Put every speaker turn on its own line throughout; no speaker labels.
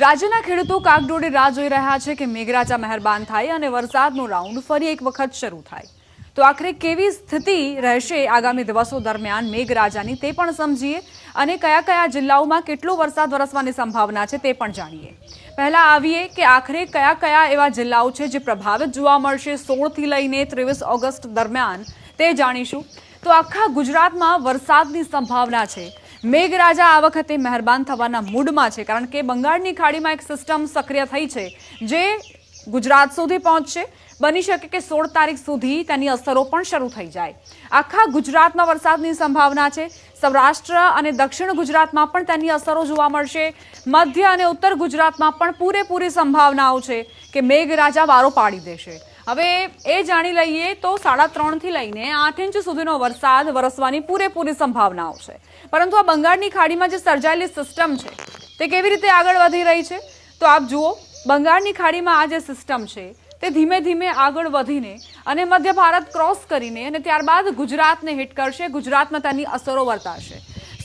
રાજ્યના ખેડૂતો કાગડોળે રાહ જોઈ રહ્યા છે કે મેઘરાજા મહેરબાન થાય અને વરસાદનો રાઉન્ડ ફરી એક વખત શરૂ થાય. તો આખરે કેવી સ્થિતિ રહેશે આગામી દિવસો દરમિયાન મેઘરાજાની તે પણ સમજીએ અને કયા કયા જિલ્લાઓમાં કેટલો વરસાદ વરસવાની સંભાવના છે તે પણ જાણીએ. પહેલા આવીએ કે આખરે કયા કયા એવા જિલ્લાઓ છે જે પ્રભાવિત જોવા મળશે સોળથી લઈને ત્રેવીસ ઓગસ્ટ દરમિયાન તે જાણીશું. તો આખા ગુજરાતમાં વરસાદની સંભાવના છે. મેઘરાજા આ વખતે મહેરબાન થવાના મૂડમાં છે, કારણ કે બંગાળની ખાડીમાં એક સિસ્ટમ સક્રિય થઈ છે, જે ગુજરાત સુધી પહોંચશે. બની શકે કે સોળ તારીખ સુધી તેની અસરો પણ શરૂ થઈ જાય. આખા ગુજરાતમાં વરસાદની સંભાવના છે. સૌરાષ્ટ્ર અને દક્ષિણ ગુજરાતમાં પણ તેની અસરો જોવા મળશે. મધ્ય અને ઉત્તર ગુજરાતમાં પણ પૂરેપૂરી સંભાવનાઓ છે કે મેઘરાજા વારો પાડી દેશે. હવે એ જાણી લઈએ તો સાડા ત્રણથી લઈને આઠ ઇંચ સુધીનો વરસાદ વરસવાની પૂરેપૂરી સંભાવનાઓ છે. પરંતુ આ બંગાળની ખાડીમાં જે સર્જાયેલી સિસ્ટમ છે, તે કેવી રીતે આગળ વધી રહી છે? તો આપ જુઓ બંગાળની ખાડીમાં આ જે સિસ્ટમ છે, તે ધીમે ધીમે આગળ વધીને અને મધ્ય ભારત ક્રોસ કરીને અને ત્યારબાદ ગુજરાતને હિટ કરશે. ગુજરાતમાં તેની અસરો વર્તાશે.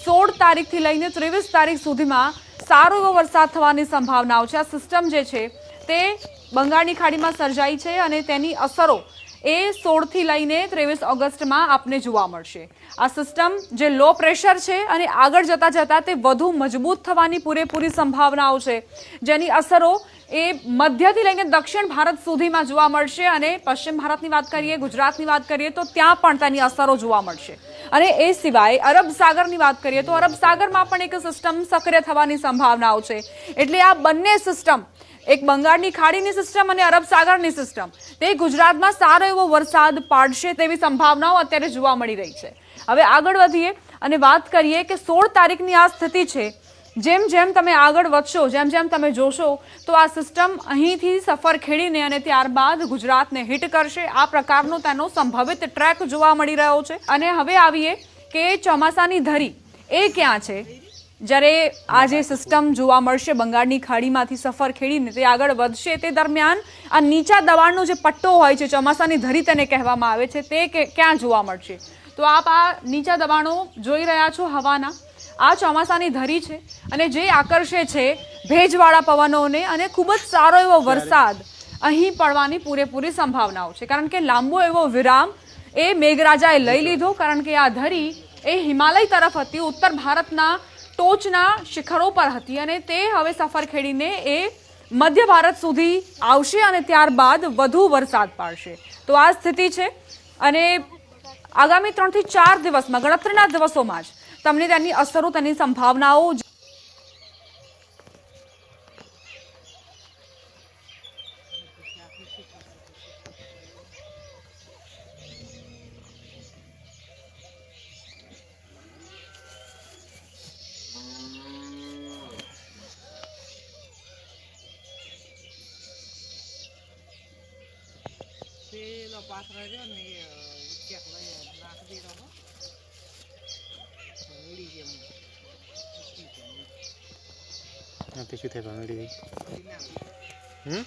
સોળ તારીખથી લઈને ત્રેવીસ તારીખ સુધીમાં સારો એવો વરસાદ થવાની સંભાવનાઓ છે. આ સિસ્ટમ જે છે, તે બંગાળની ખાડીમાં સર્જાઈ છે અને તેની અસરો એ સોળથી લઈને ત્રેવીસ ઓગસ્ટમાં આપને જોવા મળશે. આ સિસ્ટમ જે લો પ્રેશર છે અને આગળ જતાં જતાં તે વધુ મજબૂત થવાની પૂરેપૂરી સંભાવનાઓ છે. જેની અસરો એ મધ્યથી લઈને દક્ષિણ ભારત સુધીમાં જોવા મળશે અને પશ્ચિમ ભારતની વાત કરીએ, ગુજરાતની વાત કરીએ, તો ત્યાં પણ તેની અસરો જોવા મળશે. અને એ સિવાય અરબ સાગરની વાત કરીએ, તો અરબ સાગરમાં પણ એક સિસ્ટમ સક્રિય થવાની સંભાવનાઓ છે. એટલે આ બંને સિસ્ટમ એક બંગાળની ખાડીની સિસ્ટમ અને અરબ સાગરની સિસ્ટમ તે ગુજરાતમાં સારો એવો વરસાદ પાડશે તેવી સંભાવનાઓ અત્યારે જોવા મળી રહી છે. હવે આગળ વધીએ અને વાત કરીએ કે સોળ તારીખની આ સ્થિતિ છે. જેમ જેમ તમે આગળ વધશો, જેમ જેમ તમે જોશો, તો આ સિસ્ટમ અહીંથી સફર ખેડીને અને ત્યારબાદ ગુજરાતને હિટ કરશે. આ પ્રકારનો તેનો સંભવિત ટ્રેક જોવા મળી રહ્યો છે. અને હવે આવીએ કે ચોમાસાની ધરી એ ક્યાં છે? જ્યારે આ જે સિસ્ટમ જોવા મળશે, બંગાળની ખાડીમાંથી સફર ખેડીને તે આગળ વધશે, તે દરમિયાન આ નીચા દબાણનો જે પટ્ટો હોય છે, ચોમાસાની ધરી તેને કહેવામાં આવે છે, તે ક્યાં જોવા મળશે? તો આપ આ નીચા દબાણો જોઈ રહ્યા છો હવાના. આ ચોમાસાની ધરી છે અને જે આકર્ષે છે ભેજવાળા પવનોને અને ખૂબ જ સારો એવો વરસાદ અહીં પડવાની પૂરેપૂરી સંભાવનાઓ છે. કારણ કે લાંબો એવો વિરામ એ મેઘરાજાએ લઈ લીધો, કારણ કે આ ધરી એ હિમાલય તરફ હતી. ઉત્તર ભારતના ટોચના શિખરો પર હતી અને તે હવે સફર ખેડીને એ મધ્ય ભારત સુધી આવશે અને ત્યારબાદ વધુ વરસાદ પાડશે. તો આ સ્થિતિ છે અને આગામી ત્રણથી ચાર દિવસમાં, ગણતરીના દિવસોમાં જ તમને તેની અસરો, તેની સંભાવનાઓ
પેલો પાથરો રહ્યો ને એ ક્યાંક લઈ નાખ દીધો હો ઉડી જેમ
નથી શું થાય? ભાંગડી હમ?